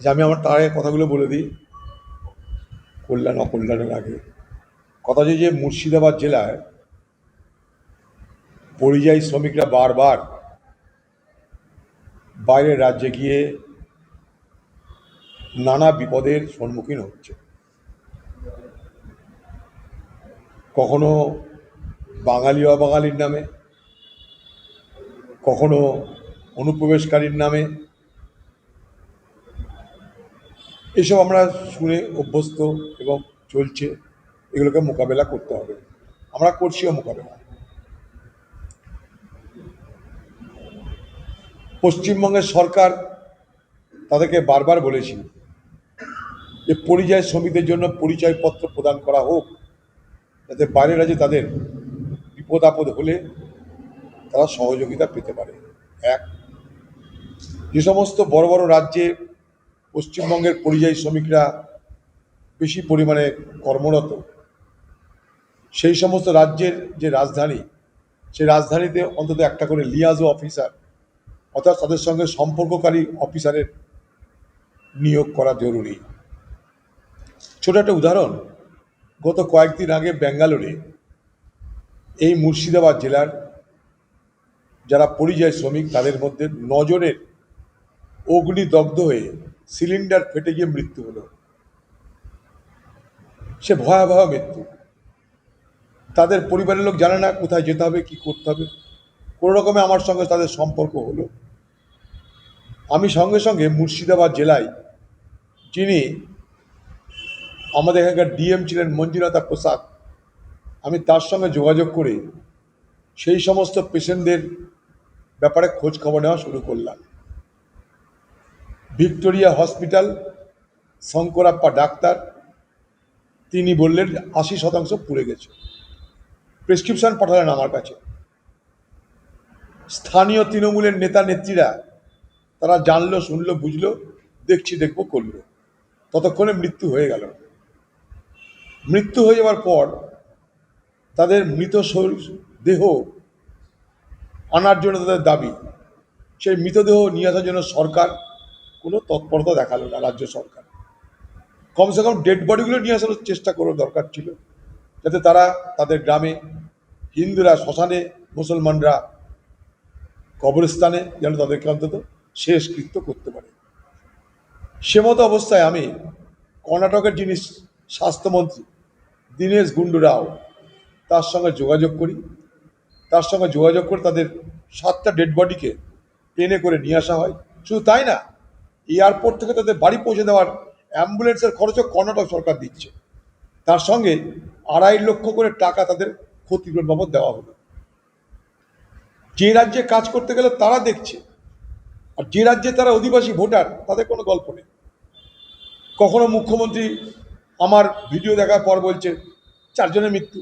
যে আমি আমার তার আগে কথাগুলো বলে দিই। কল্যাণ, অকল্যাণের আগে। কথা যে যে মুর্শিদাবাদ জেলায় পরিযায়ী শ্রমিকরা বারবার বাইরের রাজ্যে গিয়ে নানা বিপদের সম্মুখীন হচ্ছে। কখনো বাঙালি, অবাঙালির নামে, কখনো অনুপ্রবেশকারীর নামে এসব আমরা শুনে অভ্যস্ত এবং চলছে, এগুলোকে মোকাবেলা করতে হবে। আমরা করছিও মোকাবেলা। পশ্চিমবঙ্গের সরকার তাদেরকে বারবার বলেছি যে পরিযায়ী শ্রমিকদের জন্য পরিচয়পত্র প্রদান করা হোক, যাতে বাইরের রাজ্যে তাদের বিপদ আপদ হলে তারা সহযোগিতা পেতে পারে। এক, যে সমস্ত বড় বড় রাজ্যে পশ্চিমবঙ্গের পরিযায়ী শ্রমিকরা বেশি পরিমাণে কর্মরত। সেই সমস্ত রাজ্যের যে রাজধানী, সেই রাজধানীতে অন্তত একটা করে লিয়াজো অফিসার, অর্থাৎ তাদের সঙ্গে সম্পর্ককারী অফিসারের নিয়োগ করা জরুরি। ছোট একটা উদাহরণ, গত কয়েকদিন আগে ব্যাঙ্গালোরে এই মুর্শিদাবাদ জেলার যারা পরিযায়ী শ্রমিক, তাদের মধ্যে নজনের অগ্নিদগ্ধ হয়ে সিলিন্ডার ফেটে গিয়ে মৃত্যু হলো। সে ভয়াবহ মৃত্যু। তাদের পরিবারের লোক জানে না কোথায় যেতে হবে, কি করতে হবে। কোনো রকমে আমার সঙ্গে তাদের সম্পর্ক হলো। আমি সঙ্গে সঙ্গে মুর্শিদাবাদ জেলায় যিনি আমাদের এখানকার ডিএম ছিলেন মঞ্জুনাথা প্রসাদ, আমি তার সঙ্গে যোগাযোগ করে সেই সমস্ত পেশেন্টদের ব্যাপারে খোঁজ খবর নেওয়া শুরু করলাম। ভিক্টোরিয়া হসপিটাল, শঙ্করাপ্পা ডাক্তার, তিনি বললেন আশি শতাংশ পুড়ে গেছে। প্রেসক্রিপশন পাঠালেন আমার কাছে। স্থানীয় তৃণমূলের নেতা নেত্রীরা, তারা জানলো, শুনলো, বুঝলো, দেখছি, দেখব, করল। ততক্ষণে মৃত্যু হয়ে গেল। মৃত্যু হয়ে যাওয়ার পর তাদের মৃত শরীর, দেহ আনার জন্য তাদের দাবি। সেই মৃতদেহ নিয়ে আসার জন্য সরকার কোনো তৎপরতা দেখাল না রাজ্য সরকার। কমসে কম ডেড বডিগুলো নিয়ে আসার চেষ্টা করার দরকার ছিল, যাতে তারা তাদের গ্রামে হিন্দুরা, শ্মশানে মুসলমানরা কবরস্থানে যেন তাদেরকে অন্তত শেষকৃত্য করতে পারে। সে মতো অবস্থায় আমি কর্ণাটকের যিনি স্বাস্থ্যমন্ত্রী দীনেশ গুন্ডু রাও, তার সঙ্গে যোগাযোগ করি। তার সঙ্গে যোগাযোগ করে তাদের সাতটা ডেড বডিকে ট্রেনে করে নিয়ে আসা হয়। শুধু তাই না এয়ারপোর্ট থেকে তাদের বাড়ি পৌঁছে দেওয়ার অ্যাম্বুলেন্সের খরচও কর্ণাটক সরকার দিচ্ছে। তার সঙ্গে আড়াই লক্ষ করে টাকা তাদের ক্ষতিপূরণ বাবদ দেওয়া হলো যে রাজ্যে কাজ করতে গেলে তারা দেখছে, আর যে রাজ্যে তারা অধিবাসী ভোটার, তাদের কোনো গল্প নেই। কখনো মুখ্যমন্ত্রী আমার ভিডিও দেখার পর বলছে, চারজনের মৃত্যু।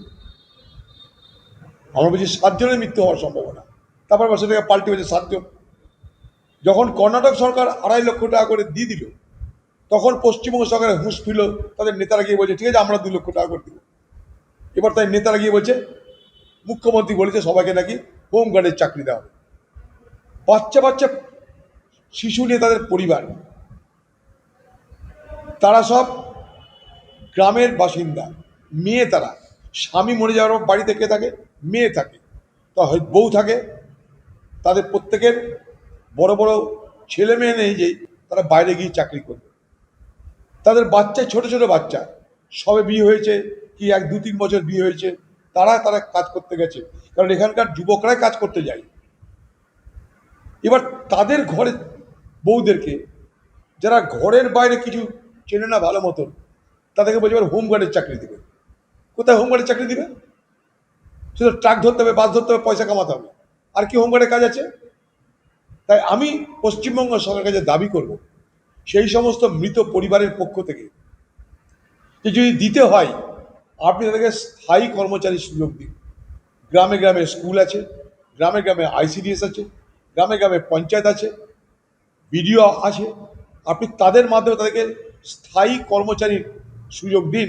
আমরা বলছি, সাতজনের মৃত্যু হওয়ার সম্ভাবনা। তারপর সেটাকে পাল্টে হয়েছে সাতজন। যখন কর্ণাটক সরকার আড়াই লক্ষ টাকা করে দিয়ে দিল, তখন পশ্চিমবঙ্গ সরকারের হুঁশ ফিল তাদের নেতারা গিয়ে বলছে, ঠিক আছে, আমরা দু লক্ষ টাকা করে দিব। এবার তাই নেতারা গিয়ে বলছে, মুখ্যমন্ত্রী বলেছে সবাইকে নাকি হোম গার্ডের চাকরি দেওয়া হবে। বাচ্চা বাচ্চা শিশু নিয়ে তাদের পরিবার, তারা সব গ্রামের বাসিন্দা, মেয়ে তারা, স্বামী মরে যাওয়ার বাড়িতে কে থাকে? মেয়ে থাকে। তা বউ থাকে। তাদের প্রত্যেকের বড় বড় ছেলে মেয়ে নেই যেই তারা বাইরে গিয়ে চাকরি করবে। তাদের বাচ্চা, ছোট ছোট বাচ্চা। সবে বিয়ে হয়েছে, কি এক, দু, তিন বছর বিয়ে হয়েছে, তারা তারা কাজ করতে গেছে। কারণ এখানকার যুবকরাই কাজ করতে যায়। এবার তাদের ঘরে বউদেরকে, যারা ঘরের বাইরে কিছু চেনে না ভালো মতন, তাদেরকে বলছে এবার হোমগার্ডের চাকরি দেবে। কোথায় হোমগার্ডের চাকরি দেবে? শুধু ট্রাক ধরতে হবে, বাস ধরতে হবে, পয়সা কামাতে হবে। আর কি হোমগার্ডের কাজ আছে? তাই আমি পশ্চিমবঙ্গ সরকারের কাছে দাবি করব, সেই সমস্ত মৃত পরিবারের পক্ষ থেকে, যে যদি দিতে হয়, আপনি তাদেরকে স্থায়ী কর্মচারী সুযোগ দিন। গ্রামে গ্রামে স্কুল আছে, গ্রামে গ্রামে আইসিডিএস আছে, গ্রামে গ্রামে পঞ্চায়েত আছে, বিডিও আছে, আপনি তাদের মাধ্যমে তাদেরকে স্থায়ী কর্মচারীর সুযোগ দিন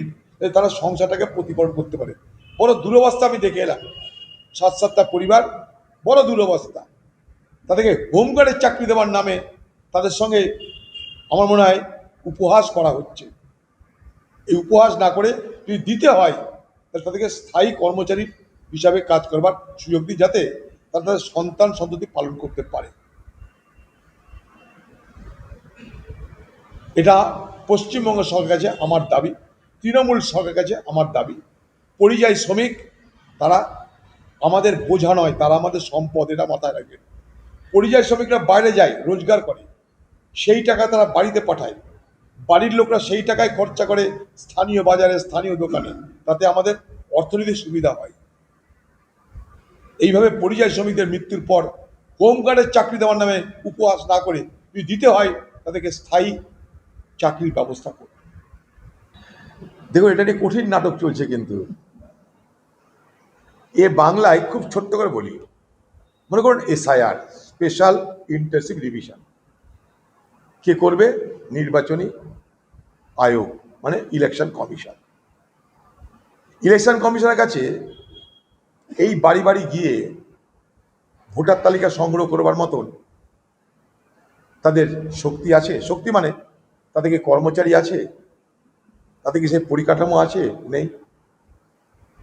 তারা সংসারটাকে প্রতিপালন করতে পারে। বড় দুরবস্থা আমি দেখে এলাম। সাত সাতটা পরিবার, বড় দুরবস্থা। তাদেরকে হোমগার্ডের চাকরি দেওয়ার নামে তাদের সঙ্গে আমার মনে হয় উপহাস করা হচ্ছে। এই উপহাস না করে যদি দিতে হয়, তাহলে তাদেরকে স্থায়ী কর্মচারী হিসাবে কাজ করবার সুযোগ দিই যাতে তারা তাদের সন্তান সন্ততি পালন করতে পারে। এটা পশ্চিমবঙ্গ সরকারের কাছে আমার দাবি, তৃণমূল সরকারের কাছে আমার দাবি। পরিযায়ী শ্রমিক, তারা আমাদের বোঝা নয়, তারা আমাদের সম্পদ, এটা মাথায় রাখবেন পরিযায়ী শ্রমিকরা বাইরে যায়, রোজগার করে। সেই টাকা তারা বাড়িতে পাঠায়। বাড়ির লোকরা সেই টাকায় খরচা করে স্থানীয় বাজারে, স্থানীয় দোকানে। তাতে আমাদের অর্থনীতির সুবিধা হয়। এইভাবে পরিযায়ী শ্রমিকদের মৃত্যুর পর হোমগার্ডের চাকরি দেওয়ার নামে উপহাস না করে যদি দিতে হয়, তাদেরকে স্থায়ী চাকরির ব্যবস্থা করুন। দেখুন, এটা নিয়ে কঠিন নাটক চলছে কিন্তু। এ বাংলায় খুব ছোট্ট করে বলি। মনে করুন এসআইআর। স্পেশাল ইন্টার্নশিপ রিভিশন কে করবে? নির্বাচনী আয়োগ মানে ইলেকশন কমিশন ইলেকশন কমিশনের কাছে এই বাড়ি বাড়ি গিয়ে ভোটার তালিকা সংগ্রহ করবার মতন তাদের শক্তি আছে। শক্তি মানে তাদেরকে কর্মচারী আছে তাতে কি সেই পরিকাঠামো আছে নেই।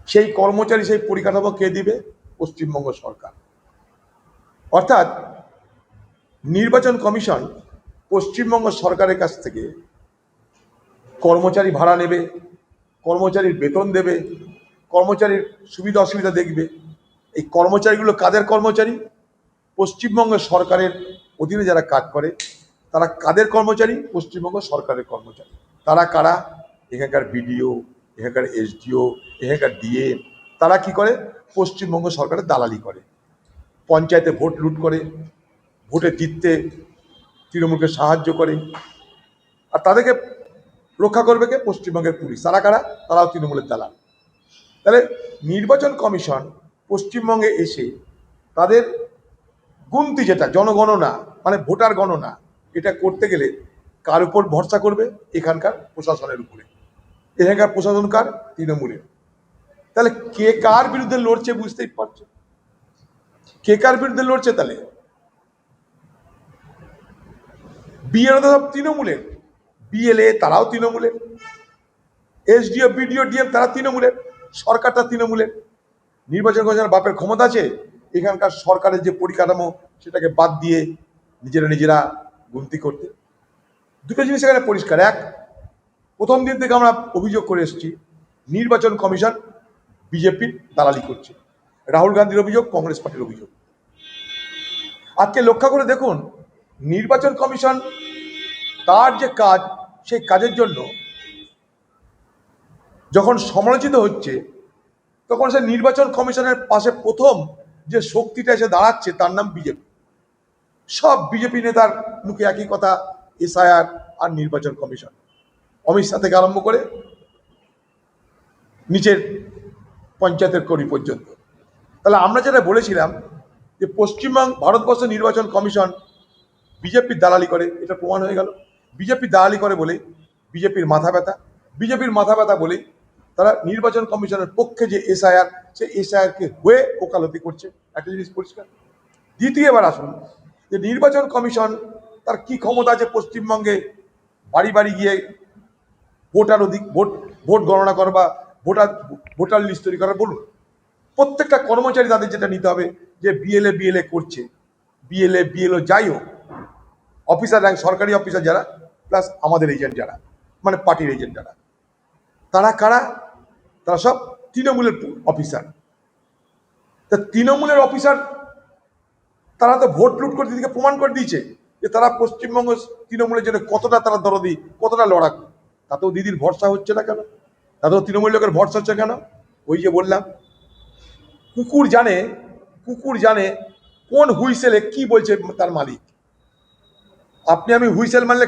সেই কর্মচারী সেই পরিকাঠামো কে দিবে? পশ্চিমবঙ্গ সরকার। অর্থাৎ নির্বাচন কমিশন পশ্চিমবঙ্গ সরকারের কাছ থেকে কর্মচারী ভাড়া নেবে, কর্মচারীর বেতন দেবে, কর্মচারীর সুবিধা অসুবিধা দেখবে। এই কর্মচারীগুলো কাদের কর্মচারী? পশ্চিমবঙ্গ সরকারের অধীনে যারা কাজ করে, তারা কাদের কর্মচারী? পশ্চিমবঙ্গ সরকারের কর্মচারী। তারা কারা? এখানকার বিডিও, এখানকার এসডিও, এখানকার ডিএ, তারা কি করে? পশ্চিমবঙ্গ সরকারের দালালি করে। পঞ্চায়েতে ভোট লুট করে। ভোটে জিততে তৃণমূলকে সাহায্য করে। আর তাদেরকে রক্ষা করবে কে? পশ্চিমবঙ্গের পুলিশ। তারা কারা? তারাও তৃণমূলের দালাল। তাহলে নির্বাচন কমিশন পশ্চিমবঙ্গে এসে তাদের গুনতি যেটা, জনগণনা মানে ভোটার গণনা, এটা করতে গেলে কার উপর ভরসা করবে? এখানকার প্রশাসনের উপরে। এখানকার প্রশাসন কার? তৃণমূলের। তাহলে কে কার বিরুদ্ধে লড়ছে বুঝতেই পারছ? কে কার বিরুদ্ধে লড়ছে তাহলে? বিএলও তো সব তৃণমূলের বিএলএ তারাও তৃণমূলের এসডিও বিডিও ডিএম তারা তৃণমূলের সরকারটা তৃণমূলের নির্বাচন কমিশনের বাপের ক্ষমতা আছে, এখানকার সরকারের যে পরিকাঠামো, সেটাকে বাদ দিয়ে নিজেরা নিজেরা গুনতি করতে। দুটো জিনিস এখানে পরিষ্কার। এক, প্রথম দিন থেকে আমরা অভিযোগ করে এসেছি, নির্বাচন কমিশন বিজেপির দালালি করছে। রাহুল গান্ধীর অভিযোগ, কংগ্রেস পার্টির অভিযোগ। আজকে লক্ষ্য করে দেখুন নির্বাচন কমিশন তার যে কাজ, সেই কাজের জন্য যখন সমালোচিত হচ্ছে, তখন সে নির্বাচন কমিশনের পাশে প্রথম যে শক্তিটা এসে দাঁড়াচ্ছে, তার নাম বিজেপি। সব বিজেপি নেতার মুখে একই কথা, এসআইআর আর নির্বাচন কমিশন। অমিত শাহ থেকে আরম্ভ করে নিচের পঞ্চায়েতের কর্মী পর্যন্ত। তাহলে আমরা যেটা বলেছিলাম যে পশ্চিমবঙ্গ, ভারতবর্ষ নির্বাচন কমিশন বিজেপির দালালি করে, এটা প্রমাণ হয়ে গেল। বিজেপি দালালি করে বলে বিজেপির মাথা ব্যথা। বিজেপির মাথা ব্যথা বলে তারা নির্বাচন কমিশনের পক্ষে যে এসআইআর সে এসআইআরকে হয়ে ওকালতি করছে। একটা জিনিস পরিষ্কার। দ্বিতীয়বার আসুন, যে নির্বাচন কমিশন তার কি ক্ষমতা আছে পশ্চিমবঙ্গে? বাড়ি বাড়ি গিয়ে ভোটার অধিক, ভোট ভোট গণনা করা বা ভোটার ভোটার লিস্ট তৈরি করা, বলুন। প্রত্যেকটা কর্মচারী তাদের যেটা নিতে হবে, যে বিএলএ বিএলএ করছে। বিএলএ, বিএলও যাই হোক অফিসার র্যাঙ্ক সরকারি অফিসার যারা প্লাস আমাদের এজেন্ট যারা মানে পার্টির এজেন্ট যারা। তারা কারা? তারা সব তৃণমূলের অফিসার। তা তৃণমূলের অফিসার, তারা তো ভোট লুট করে দিদিকে প্রমাণ করে দিয়েছে যে তারা পশ্চিমবঙ্গ তৃণমূলের জন্য কতটা তারা দরদি, কতটা লড়াকু। তাতেও দিদির ভরসা হচ্ছে না কেন? তাতেও তৃণমূল লোকের ভরসা হচ্ছে কেন? ওই যে বললাম, কুকুর জানে কুকুর জানে কোন হুইসেলে কি বলছে তার মালিক। আপনি আমি হুইসেল মারলে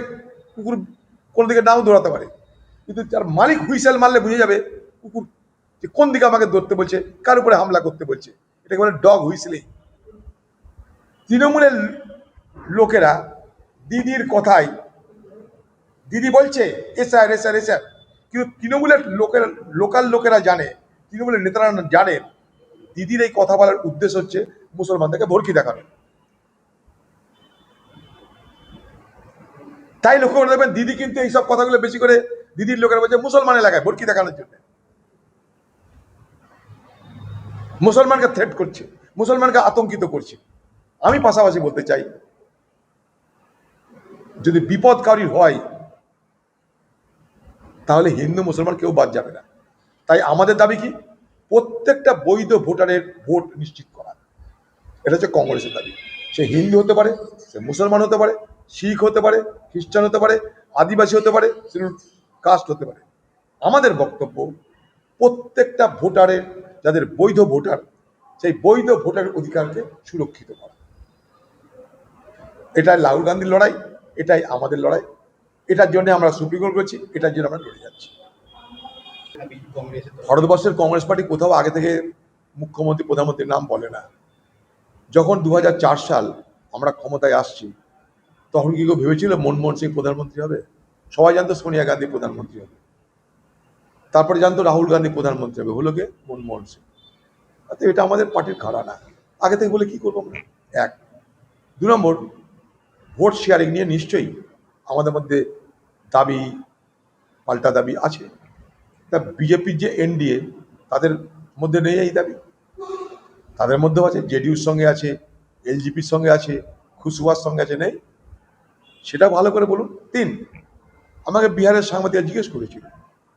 কুকুর কোন দিকে নাও দৌড়াতে পারে। কিন্তু তার মালিক হুইসেল মারলে বুঝে যাবে কুকুর যে কোন দিকে আমাকে ধরতে বলছে, কার উপরে হামলা করতে বলছে। এটাকে বলে ডগ হুইসেলিং। তৃণমূলের লোকেরা দিদির কথায় দিদি বলছে এ স্যার রেস এসআর এসআর এসআর। কিন্তু তৃণমূলের লোকের, লোকাল লোকেরা জানে, তৃণমূলের নেতারা জানে, দিদির এই কথা বলার উদ্দেশ্য হচ্ছে মুসলমানদেরকে ভরকি দেখানো। তাই লক্ষ্য করে দেখবেন দিদি কিন্তু এইসব কথাগুলো বেশি করে দিদির লোকেরা বলছে মুসলমান এলাকায় ভোটকি দেখানোর জন্য। মুসলমানকে থ্রেট করছে, মুসলমানকে আতঙ্কিত করছে। আমি পাশাপাশি বলতে চাই, যদি বিপদকারী হয়, তাহলে হিন্দু মুসলমান কেউ বাদ যাবে না। তাই আমাদের দাবি কি? প্রত্যেকটা বৈধ ভোটারের ভোট নিশ্চিত করা। এটা হচ্ছে কংগ্রেসের দাবি। সে হিন্দু হতে পারে, সে মুসলমান হতে পারে শিখ হতে পারে, খ্রিস্টান হতে পারে, আদিবাসী হতে পারে কাস্ট হতে পারে। আমাদের বক্তব্য, প্রত্যেকটা ভোটারের যাদের বৈধ ভোটার, সেই বৈধ ভোটারের অধিকারকে সুরক্ষিত করা। এটাই রাহুল গান্ধীর লড়াই, এটাই আমাদের লড়াই, এটার জন্য আমরা সুপ্রিম কোর্ট করছি এটার জন্য আমরা লড়ে যাচ্ছি। ভারতবর্ষের কংগ্রেস পার্টি কোথাও আগে থেকে মুখ্যমন্ত্রী, প্রধানমন্ত্রীর নাম বলে না। যখন দু হাজার চার সাল আমরা ক্ষমতায় আসছি তখন কি কেউ ভেবেছিল মনমোহন সিং প্রধানমন্ত্রী হবে? সবাই জানতো সোনিয়া গান্ধী প্রধানমন্ত্রী হবে। তারপরে জানতো রাহুল গান্ধী প্রধানমন্ত্রী হবে। হলো কে? মনমোহন সিং। তো এটা আমাদের পার্টির খাড়া না। আগে থেকে বলে কি করব আমরা? এক। দু নম্বর, ভোট শেয়ারিং নিয়ে নিশ্চয়ই আমাদের মধ্যে দাবি, পাল্টা দাবি আছে। তা বিজেপির যে এনডিএ, তাদের মধ্যে নেই এই দাবি? তাদের মধ্যেও আছে, জেডিউর সঙ্গে আছে, এলজিপির সঙ্গে আছে, খুশুয়ার সঙ্গে আছে, নেই? সেটা ভালো করে বলুন। তিন, আমাকে বিহারের সাংবাদিক জিজ্ঞেস করেছিল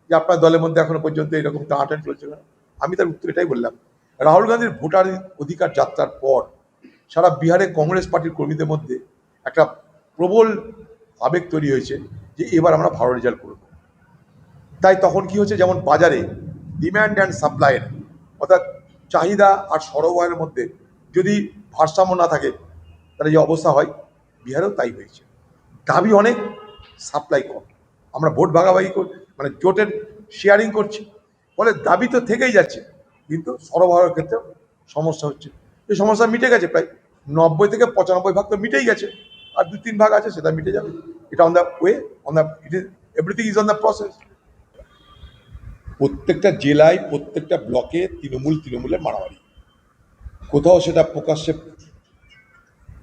যে আপনার দলের মধ্যে এখনও পর্যন্ত এরকম টানাটানি চলছে না আমি তার উত্তর এটাই বললাম, রাহুল গান্ধীর ভোটার অধিকার যাত্রার পর সারা বিহারে কংগ্রেস পার্টির কর্মীদের মধ্যে একটা প্রবল আবেগ তৈরি হয়েছে যে এবার আমরা ভালো রেজাল্ট করব। তাই তখন কি হচ্ছে যেমন বাজারে ডিম্যান্ড অ্যান্ড সাপ্লাইয়ের অর্থাৎ চাহিদা আর সরবরাহের মধ্যে যদি ভারসাম্য না থাকে, তাহলে যে অবস্থা হয়, বিহারেও তাই হয়েছে। দাবি অনেক সাপ্লাই কম। আমরা ভোট ভাগাভাগি কর মানে জোটের শেয়ারিং করছি। ফলে দাবি তো থেকেই যাচ্ছে, কিন্তু সরবরাহের ক্ষেত্রে সমস্যা হচ্ছে। এই সমস্যা মিটে গেছে প্রায় নব্বই থেকে পঁচানব্বই ভাগ তো মিটেই গেছে। আর দু তিন ভাগ আছে, সেটা মিটে যাবে। এটা on the way on the it is everything is on the process প্রত্যেকটা জেলায়, প্রত্যেকটা ব্লকে তৃণমূল তৃণমূলের মারামারি। কোথাও সেটা প্রকাশ্যে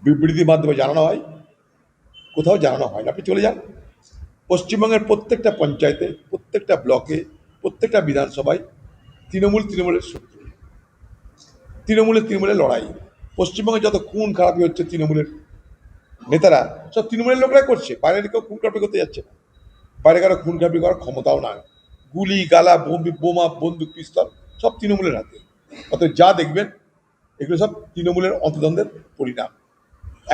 বিবৃতির মাধ্যমে জানানো হয় কোথাও জানানো হয় না। আপনি চলে যান। পশ্চিমবঙ্গের প্রত্যেকটা পঞ্চায়েতে, প্রত্যেকটা ব্লকে, প্রত্যেকটা বিধানসভায় তৃণমূল তৃণমূলের শত্রু। তৃণমূলের তৃণমূলের লড়াই। পশ্চিমবঙ্গে যত খুন খারাপি হচ্ছে তৃণমূলের নেতারা, সব তৃণমূলের লোকরাই করছে। বাইরে কেউ খুন খারাপি করতে যাচ্ছে না। বাইরে কারও খুন খারাপি করার ক্ষমতাও না গুলি, গালা, বোম- বোমা, বন্দুক, পিস্তল, সব তৃণমূলের হাতে। অতএব যা দেখবেন, এগুলো সব তৃণমূলের অন্তদ্বন্দ্বের পরিণাম।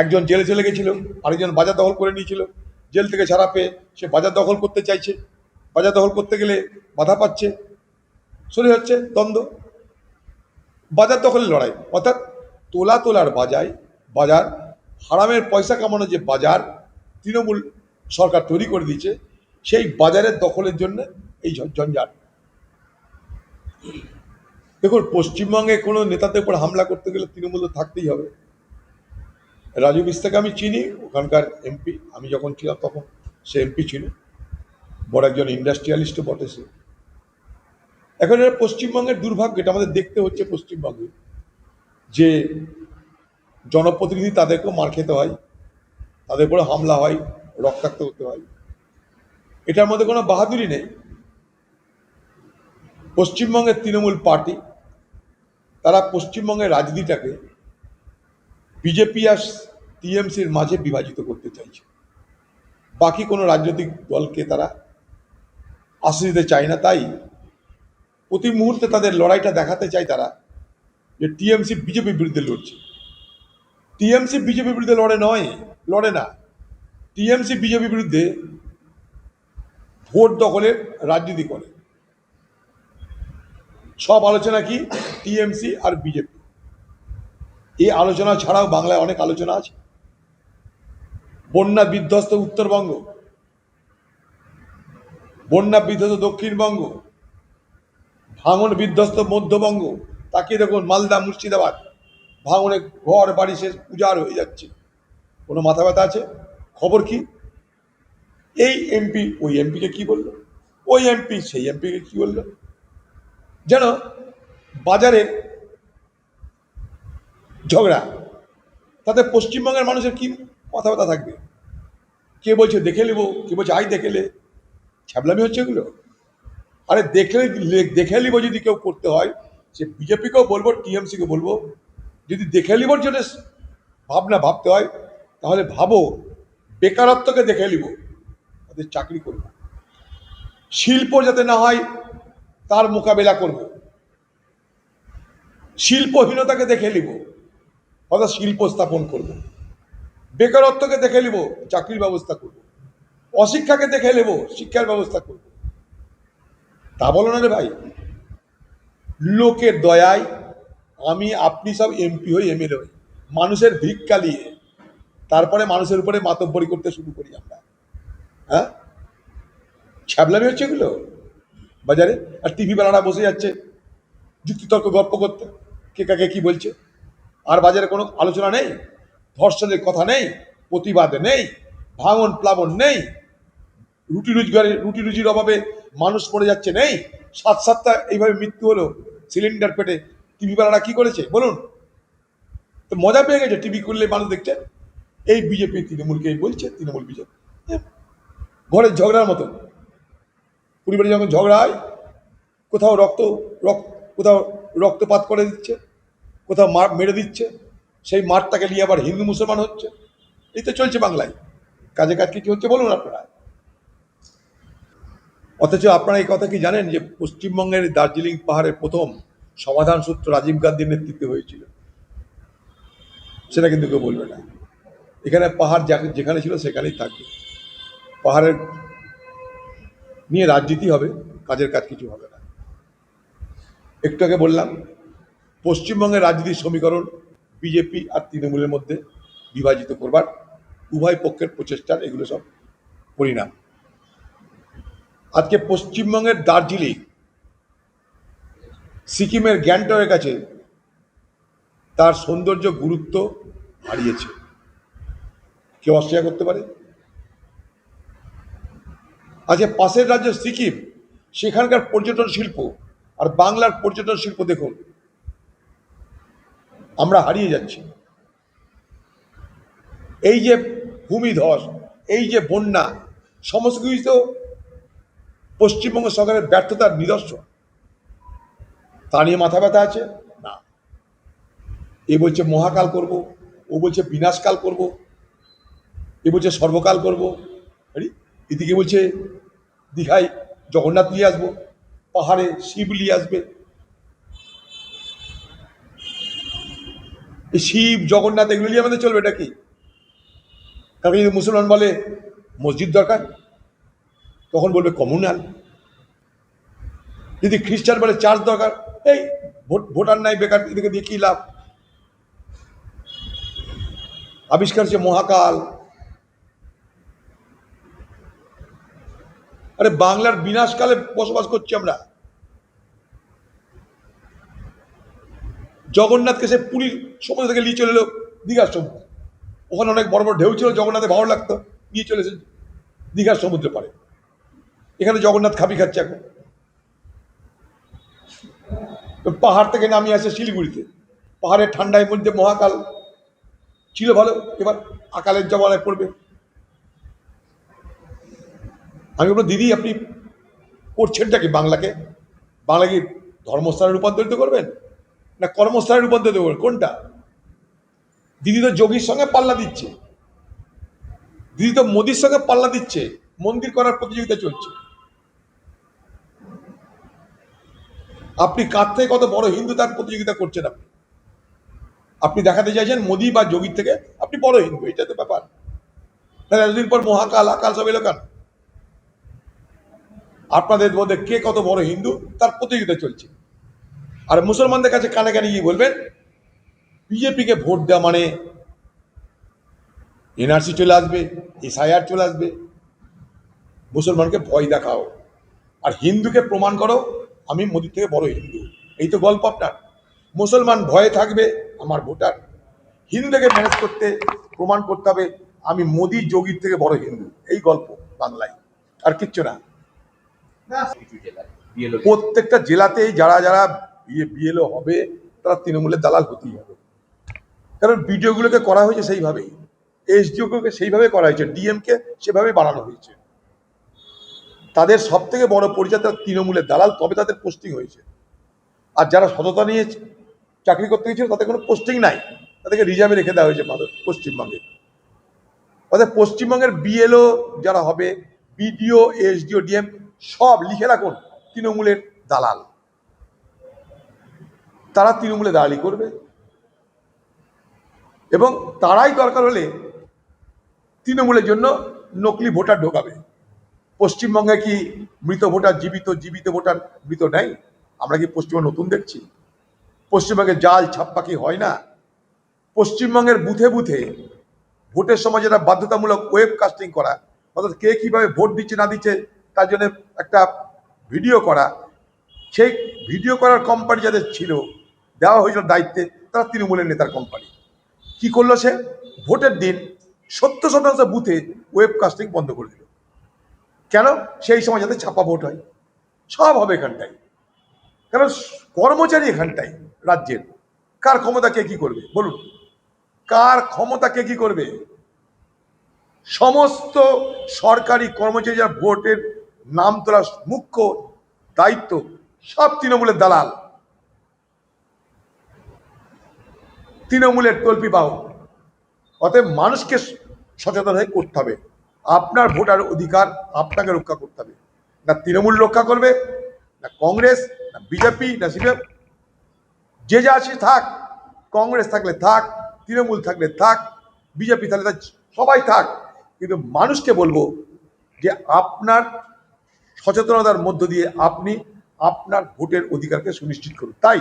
একজন জেলে চলে গেছিল, আরেকজন বাজার দখল করে নিয়েছিল। জেল থেকে ছাড়া পেয়ে সে বাজার দখল করতে চাইছে। বাজার দখল করতে গেলে বাধা পাচ্ছে। শুরু হচ্ছে দ্বন্দ্ব। বাজার দখলের লড়াই, অর্থাৎ তোলা তোলার বাজায় বাজার, হারামের পয়সা কামানো যে বাজার তৃণমূল সরকার তৈরি করে দিয়েছে, সেই বাজারের দখলের জন্য এই ঝঞ্ঝাট। দেখুন, পশ্চিমবঙ্গে কোনো নেতাদের উপর হামলা করতে গেলে তৃণমূল থাকতেই হবে। রাজু বিস্তাকে আমি চিনি, ওখানকার এমপি, আমি যখন ছিলাম তখন সে এমপি ছিল। বড় একজন ইন্ডাস্ট্রিয়ালিস্টও বটে সে এখন এটা পশ্চিমবঙ্গের দুর্ভাগ্য, এটা আমাদের দেখতে হচ্ছে পশ্চিমবঙ্গে, যে জনপ্রতিনিধি তাদেরকেও মার খেতে হয়, তাদের উপরে হামলা হয়, রক্তাক্ত হতে হয়। এটার মধ্যে কোনো বাহাদুরি নেই। পশ্চিমবঙ্গের তৃণমূল পার্টি, তারা পশ্চিমবঙ্গের রাজনীতিটাকে বিজেপি আর টিএমসির মাঝে বিভাজিত করতে চাইছে। বাকি কোনো রাজনৈতিক দলকে তারা আশ্রয় দিতে চায় না। তাই প্রতি মুহূর্তে তাদের লড়াইটা দেখাতে চায় তারা যে টিএমসি বিজেপির বিরুদ্ধে লড়ছে। টিএমসি বিজেপির বিরুদ্ধে লড়ে নয়, লড়ে না। টিএমসি বিজেপির বিরুদ্ধে ভোট দখলের রাজনীতি করে। সব আলোচনা কি টিএমসি আর বিজেপি? এই আলোচনা ছাড়াও বাংলায় অনেক আলোচনা আছে। বন্যা বিধ্বস্ত উত্তরবঙ্গ, বন্যা বিধ্বস্ত দক্ষিণবঙ্গ, ভাঙন বিধ্বস্ত মধ্যবঙ্গ, তাকিয়ে দেখুন মালদা, মুর্শিদাবাদ, ভাঙনে ঘর, বাড়ি শেষ উজাড় হয়ে যাচ্ছে। কোনো মাথা ব্যথা আছে? খবর কি? এই এমপি, ওই এমপিকে কি বলল? ওই এমপি, সেই এমপিকে কি বলল? যেন বাজারে ঝগড়া। তাতে পশ্চিমবঙ্গের মানুষের কি ব্যথা থাকবে? কে বলছে দেখে নেব, কে বলছে আই দেখেলে ছ্যাবলামি হচ্ছে এগুলো। আরে দেখলে লে- দেখে নিব যদি কেউ করতে হয়, সে বিজেপিকেও বলব, টিএমসিকে বলব। যদি দেখে নিবর জন্য ভাবনা ভাবতে হয়, তাহলে ভাবো, বেকারত্বকে দেখে নিব। তাদের চাকরি করব। শিল্প যাতে না হয়, তার মোকাবেলা করব। শিল্পহীনতাকে দেখে নিব। অর্থাৎ শিল্প স্থাপন করব। বেকারত্বকে দেখে নিব, চাকরির ব্যবস্থা করব। অশিক্ষাকে দেখে নেব, শিক্ষার ব্যবস্থা করব। তা বলো না রে ভাই। লোকের দয়ায় আমি, আপনি সব এমপি হই এমএলএ হই। মানুষের ভিক্ষা নিয়ে। তারপরে মানুষের উপরে মাতব্বরি করতে শুরু করি আমরা। হ্যাঁ? ছ্যাবলামি হচ্ছে এগুলো? বাজারে? আর টিভি বেলাটা বসে যাচ্ছে। যুক্তিতর্ক গল্প করতে। কে কাকে কি বলছে? আর বাজারে কোনো আলোচনা নেই, ধর্ষণের কথা নেই, প্রতিবাদ নেই, ভাঙন প্লাবন নেই, রুটি রোজগারে, রুটি রুজির অভাবে মানুষ মরে যাচ্ছে নেই, সাত সাতটা এইভাবে মৃত্যু হলো সিলিন্ডার পেটে টিভি বেলাটা কি করেছে? বলুন। তো মজা পেয়ে গেছে টিভি করলে মানুষ দেখছে, এই বিজেপি, তৃণমূলকে বলছে, তৃণমূল বিজেপি। ঘরের ঝগড়ার মতো পরিবারে যখন ঝগড়া হয়, কোথাও রক্ত রক্ত, কোথাও রক্তপাত করে দিচ্ছে কোথাও মার মেরে দিচ্ছে, সেই মারটাকে নিয়ে আবার হিন্দু মুসলমান হচ্ছে। এই তো চলছে বাংলায়। কাজে কাজ কিছু হচ্ছে বলুন আপনারা। অথচ আপনারা এই কথা কি জানেন যে পশ্চিমবঙ্গের দার্জিলিং পাহাড়ের প্রথম সমাধান সূত্র রাজীব গান্ধীর নেতৃত্বে হয়েছিল? সেটা কিন্তু কেউ বলবে না। এখানে পাহাড় যেখানে ছিল সেখানেই থাকবে। পাহাড়ের নিয়ে রাজনীতি হবে, কাজের কাজ কিছু হবে না। একটু আগে বললাম পশ্চিমবঙ্গের রাজনীতির সমীকরণ বিজেপি আর তৃণমূলের মধ্যে বিভাজিত করবার উভয় পক্ষের প্রচেষ্টার এগুলো সব পরিণাম। আজকে পশ্চিমবঙ্গের দার্জিলিং সিকিমের গ্যাংটকের কাছে তার সৌন্দর্য, গুরুত্ব হারিয়েছে। কেউ অস্বীকার করতে পারে? আজকে পাশের রাজ্য সিকিম, সেখানকার পর্যটন শিল্প আর বাংলার পর্যটন শিল্প দেখুন। আমরা হারিয়ে যাচ্ছি। এই যে ভূমিধস, এই যে বন্যা, সমস্ত কিছু তো পশ্চিমবঙ্গ সরকারের ব্যর্থতার নিদর্শন। তা নিয়ে মাথা ব্যথা আছে? না। এ বলছে মহাকাল করব, ও বলছে বিনাশকাল করব, এ বলছে সর্বকাল করব। এদিকে বলছে দীঘায় জগন্নাথ নিয়ে আসব, পাহাড়ে শিব নিয়ে আসবে এই শিব, জগন্নাথ, এগুলো নিয়ে আমাদের চলবে, এটা কি? কারণ যদি মুসলমান বলে, মসজিদ দরকার? তখন বলবে কমিউনাল যদি খ্রিস্টান বলে, চার্চ দরকার? এই, ভোট, ভোটার নাই, বেকার এদিকে দিয়ে কী লাভ? আবিষ্কার হচ্ছে মহাকাল। আরে, বাংলার বিনাশকালে বসবাস করছি আমরা। জগন্নাথকে সে পুরীর সমুদ্র থেকে নিয়ে চলে এলো দীঘার সমুদ্র। ওখানে অনেক বড় বড় ঢেউ ছিল জগন্নাথে ভালো লাগতো, নিয়ে চলে এসেছে দীঘার সমুদ্রে পারে এখানে জগন্নাথ খাবি খাচ্ছে এখন। পাহাড় থেকে নামিয়ে আসে শিলিগুড়িতে। পাহাড়ের ঠান্ডায় মধ্যে মহাকাল ছিল ভালো, এবার আকালের জমানায় পড়বে। আমি বলব দিদি, আপনি করছেনটা কি বাংলাকে? বাংলা কি ধর্মস্থানে রূপান্তরিত করবেন? না কর্মস্থানে রূপান্তরিত করবেন কোনটা? দিদি তো যোগীর সঙ্গে পাল্লা দিচ্ছে। দিদি তো মোদির সঙ্গে পাল্লা দিচ্ছে, মন্দির করার প্রতিযোগিতা চলছে। আপনি কার থেকে কত বড় হিন্দু তার প্রতিযোগিতা করছেন আপনি? আপনি দেখাতে চাইছেন মোদি বা যোগীর থেকে, আপনি বড় হিন্দু, এটা তো ব্যাপার। এতদিন পর মহাকাল, আকাল সব এলো কেন? আপনাদের মধ্যে কে কত বড় হিন্দু তার প্রতিযোগিতা চলছে। আর মুসলমানদের কাছে কানে কানে গিয়ে বলবেন বিজেপিকে ভোট দেওয়া মানে এনআরসি চলে আসবে এসআইআর চলে আসবে। মুসলমানকে ভয় দেখাও। আর হিন্দুকে প্রমাণ করো, আমি মোদির থেকে বড় হিন্দু। এই তো গল্প আপনার। মুসলমান ভয়ে থাকবে, আমার ভোটার। হিন্দুকে ম্যানেজ করতে, প্রমাণ করতে হবে, আমি মোদি যোগীর থেকে বড় হিন্দু। এই গল্প বাংলায়। আর কিচ্ছু না। প্রত্যেকটা জেলাতেই যারা যারা বিয়ে বিএলও হবে, তারা তৃণমূলের দালাল হতেই হবে। কারণ ভিডিওগুলোকে করা হয়েছে সেইভাবেই। এসডিওকে সেইভাবে করা হয়েছে ডিএমকে সেভাবে বাড়ানো হয়েছে। তাদের সব থেকে বড় পরিচয় তারা তৃণমূলের দালাল, তবে তাদের পোস্টিং হয়েছে। আর যারা সততা নিয়ে চাকরি করতে গেছিল তাদের কোনো পোস্টিং নাই। তাদেরকে রিজার্ভে রেখে দেওয়া হয়েছে ভারত পশ্চিমবঙ্গে। অর্থাৎ পশ্চিমবঙ্গের বিএলও যারা হবে বিডিও এসডিও ডিএম সব লিখে রাখুন তৃণমূলের দালাল। তারা তৃণমূলে দালালি করবে। এবং তারাই দরকার হলে তৃণমূলের জন্য নকলি ভোটার ঢোকাবে। পশ্চিমবঙ্গে কি মৃত ভোটার জীবিত জীবিত ভোটার মৃত নেই? আমরা কি পশ্চিমবঙ্গ নতুন দেখছি? পশ্চিমবঙ্গে জাল ছাপ্পা কি হয় না? পশ্চিমবঙ্গের বুথে বুথে ভোটের সময় যেটা বাধ্যতামূলক ওয়েব কাস্টিং করা, অর্থাৎ কে কীভাবে ভোট দিচ্ছে, না দিচ্ছে, তার জন্য একটা ভিডিও করা, সেই ভিডিও করার কোম্পানি যাদের ছিল দেওয়া হয়েছিল দায়িত্বে তারা তৃণমূলের নেতার কোম্পানি কি করল সে? ভোটের দিন সত্তর শতাংশ বুথে ওয়েব কাস্টিং বন্ধ করে দিল। কেন? সেই সময় যাতে ছাপা ভোট হয়। সব হবে এখানটায় কারণ কর্মচারী এখানটায় রাজ্যের। কার ক্ষমতা কে কি করবে? বলুন। কার ক্ষমতা কে কি করবে? সমস্ত সরকারি কর্মচারী যারা ভোটের নাম তোলার মুখ্য দায়িত্ব সব তৃণমূলের দালাল। তৃণমূলের তল্পি পাও অতএব মানুষকে সচেতন হয়ে করতে হবে। আপনার ভোটার অধিকার আপনাকে রক্ষা করতে হবে। না তৃণমূল রক্ষা করবে না কংগ্রেস না বিজেপি না সিপিএম। যে যা আছে থাক কংগ্রেস থাকলে থাক তৃণমূল থাকলে থাক বিজেপি থাকলে থাক, সবাই থাক। কিন্তু মানুষকে বলব যে আপনার সচেতনতার মধ্য দিয়ে আপনি আপনার ভোটের অধিকারকে সুনিশ্চিত করুন। তাই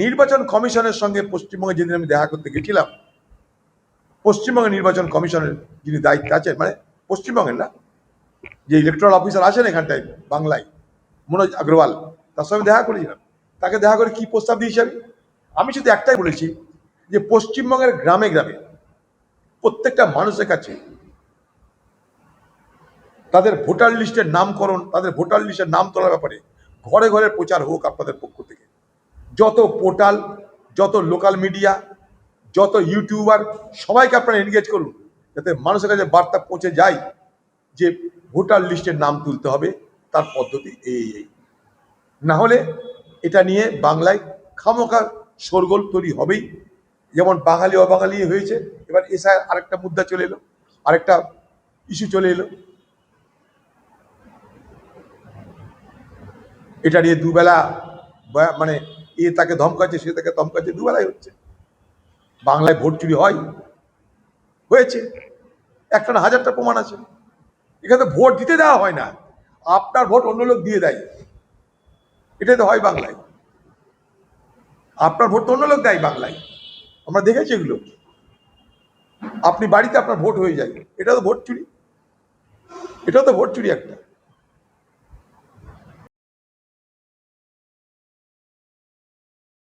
নির্বাচন কমিশনের সঙ্গে পশ্চিমবঙ্গে যেদিন আমি দেখা করতে গেছিলাম, পশ্চিমবঙ্গে নির্বাচন কমিশনের যিনি দায়িত্বে আছেন মানে পশ্চিমবঙ্গের না, যে ইলেকট্রাল অফিসার আছেন এখানটায়, বাংলায়, মনোজ আগরওয়াল, তার সঙ্গে দেখা করেছিলাম। তাকে দেখা করে কি প্রস্তাব দিয়েছি আমি? আমি শুধু একটাই বলেছি যে পশ্চিমবঙ্গের গ্রামে গ্রামে প্রত্যেকটা মানুষের কাছে তাদের ভোটার লিস্টের নামকরণ, তাদের ভোটার লিস্টের নাম তোলার ব্যাপারে ঘরে ঘরে প্রচার হোক আপনাদের পক্ষ থেকে। যত পোর্টাল, যত লোকাল মিডিয়া, যত ইউটিউবার, সবাইকে আপনারা এনগেজ করুন, যাতে মানুষের কাছে বার্তা পৌঁছে যায় যে ভোটার লিস্টের নাম তুলতে হবে, তার পদ্ধতি এই এই। না হলে এটা নিয়ে বাংলায় খামোখা শোরগোল তৈরি হবেই। যেমন বাঙালি, অবাঙালি হয়েছে, এবার এসা আরেকটা মুদ্রা চলে এলো, আরেকটা ইস্যু চলে এলো। এটা নিয়ে দুবেলা মানে এ তাকে ধমকাচ্ছে, সে তাকে ধমকাচ্ছে, দুবেলাই হচ্ছে। বাংলায় ভোট চুরি হয়, হয়েছে। একটা না হাজারটা প্রমাণ আছে। এখানে ভোট দিতে দেওয়া হয় না। আপনার ভোট অন্য লোক দিয়ে দেয়। এটাই তো হয় বাংলায়। আপনার ভোট তো অন্য লোক দেয় বাংলায়। আমরা দেখেছি এগুলো। আপনি বাড়িতে আপনার ভোট হয়ে যায়। এটা তো ভোট চুরি। এটাও তো ভোট চুরি একটা।